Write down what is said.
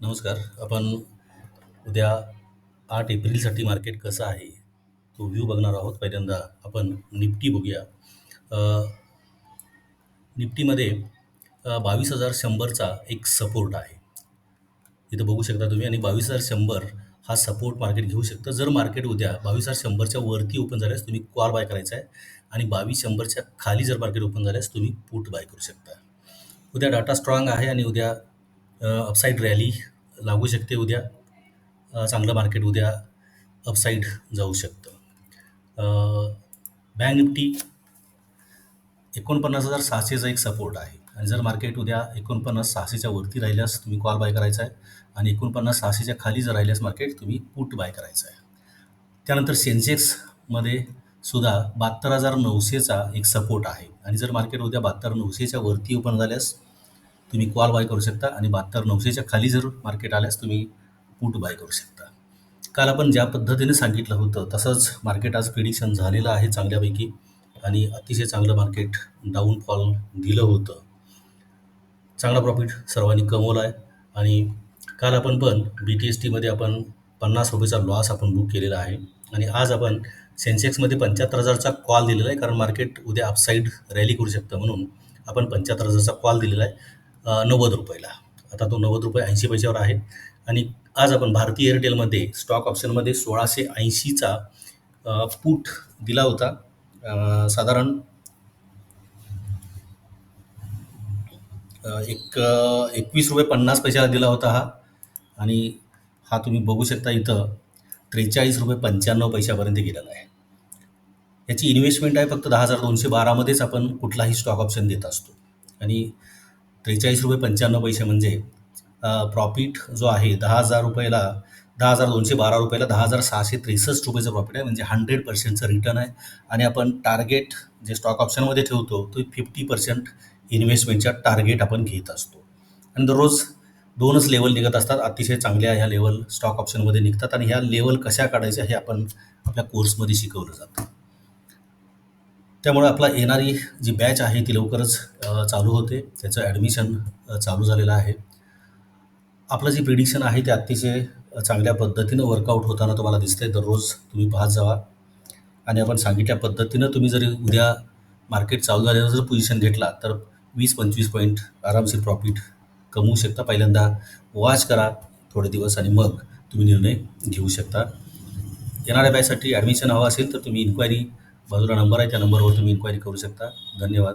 नमस्कार. आपण उद्या आठ एप्रिलसाठी मार्केट कसं आहे तो व्ह्यू बघणार आहोत. पहिल्यांदा आपण निफ्टी बघूया. निफ्टीमध्ये बावीस हजार शंभरचा एक सपोर्ट आहे. इथं बघू शकता तुम्ही. आणि बावीस हजार शंभर हा सपोर्ट मार्केट घेऊ शकतं. जर मार्केट उद्या बावीस हजार शंभरच्या वरती ओपन झाल्यास तुम्ही कॉल बाय करायचा आहे. आणि बावीस शंभरच्या खाली जर मार्केट ओपन झाल्यास तुम्ही पुट बाय करू शकता. उद्या डाटा स्ट्रॉंग आहे आणि उद्या अपसाईड रॅली लागू शकते उद्या. चांगलं मार्केट उद्या अपसाईड जाऊ शकतं. बँक निफ्टी एकोणपन्नास हजार सहाशेचा एक सपोर्ट आहे. आणि जर मार्केट उद्या एकोणपन्नास सहाशेच्या वरती राहिल्यास तुम्ही कॉल बाय करायचा आहे. आणि एकोणपन्नास सहाशेच्या खाली जर राहिल्यास मार्केट तुम्ही पुट बाय करायचं आहे. त्यानंतर सेन्सेक्समध्ये सुद्धा बहात्तर हजार नऊशेचा एक सपोर्ट आहे. आणि जर मार्केट उद्या बहात्तर नऊशेच्या वरती ओपन झाल्यास तुम्ही कॉल बाय करू शकता आणि बहात्तर नऊशेच्या खाली जर मार्केट आल्यास तुम्ही पुट बाय करू शकता. काल आपण ज्या पद्धतीने सांगितलं होतं तसंच मार्केट आज प्रिडिक्शन झालेलं आहे चांगल्यापैकी आणि अतिशय चांगलं मार्केट डाऊनफॉल दिलं होतं. चांगला प्रॉफिट सर्वांनी कमवला आहे आणि काल आपण पण बी टी एस टीमध्ये आपण पन्नास रुपयेचा लॉस आपण बुक केलेला आहे आणि आज आपण सेन्सेक्समध्ये पंच्याहत्तर हजारचा कॉल दिलेला आहे कारण मार्केट उद्या अपसाईड रॅली करू शकतं म्हणून आपण पंच्याहत्तर हजारचा कॉल दिलेला आहे. नव्वद रुपयाला. आता तो नव्वद रुपये ऐंशी पैशावर आहे. आणि आज आपण भारतीय एअरटेलमध्ये स्टॉक ऑप्शनमध्ये सोळाशे ऐंशीचा पुट दिला होता. साधारण एक एकवीस रुपये पन्नास पैशाला दिला होता हा. आणि हा तुम्ही बघू शकता इथं त्रेचाळीस रुपये पंच्याण्णव पैशापर्यंत गेलेला आहे. याची इन्व्हेस्टमेंट आहे फक्त दहा हजार दोनशे बारामध्येच आपण कुठलाही स्टॉक ऑप्शन देत असतो. आणि त्रेचाळीस रुपये पंच्याण्णव पैसे म्हणजे प्रॉफिट जो आहे दहा हजार रुपयाला दहा हजार दोनशे बारा रुपयाला दहा हजार सहाशे त्रेसष्ट रुपयाचं प्रॉफिट आहे. म्हणजे हंड्रेड पर्सेंटचं रिटर्न आहे. आणि आपण टार्गेट जे स्टॉक ऑप्शनमध्ये ठेवतो तो फिफ्टी पर्सेंट इन्व्हेस्टमेंटच्या टार्गेट आपण घेत असतो. आणि दररोज दोनच लेवल निघत असतात. अतिशय चांगल्या ह्या लेवल स्टॉक ऑप्शनमध्ये निघतात. आणि ह्या लेवल कशा काढायच्या हे आपण आपल्या कोर्समध्ये शिकवलं जातं. त्यामुळे आपला येणारी जी बॅच आहे ती लवकरच चालू होते. त्याचं ॲडमिशन चालू झालेलं आहे. आपलं जे प्रिडिक्शन आहे ते अतिशय चांगल्या पद्धतीनं वर्कआउट होताना तुम्हाला दिसतंय. दररोज तुम्ही पाहत जावा. आणि आपण सांगितल्या पद्धतीनं तुम्ही जरी उद्या मार्केट चालू झाल्यावर जर पोझिशन घेतला तर वीस पंचवीस पॉईंट आरामशीर प्रॉफिट कमवू शकता. पहिल्यांदा वॉच करा थोडे दिवस आणि मग तुम्ही निर्णय घेऊ शकता. येणाऱ्या बॅचसाठी ॲडमिशन हवं असेल तर तुम्ही इन्क्वायरी बाजूला नंबर आहे त्या नंबरवर तुम्ही इन्क्वायरी करू शकता. धन्यवाद.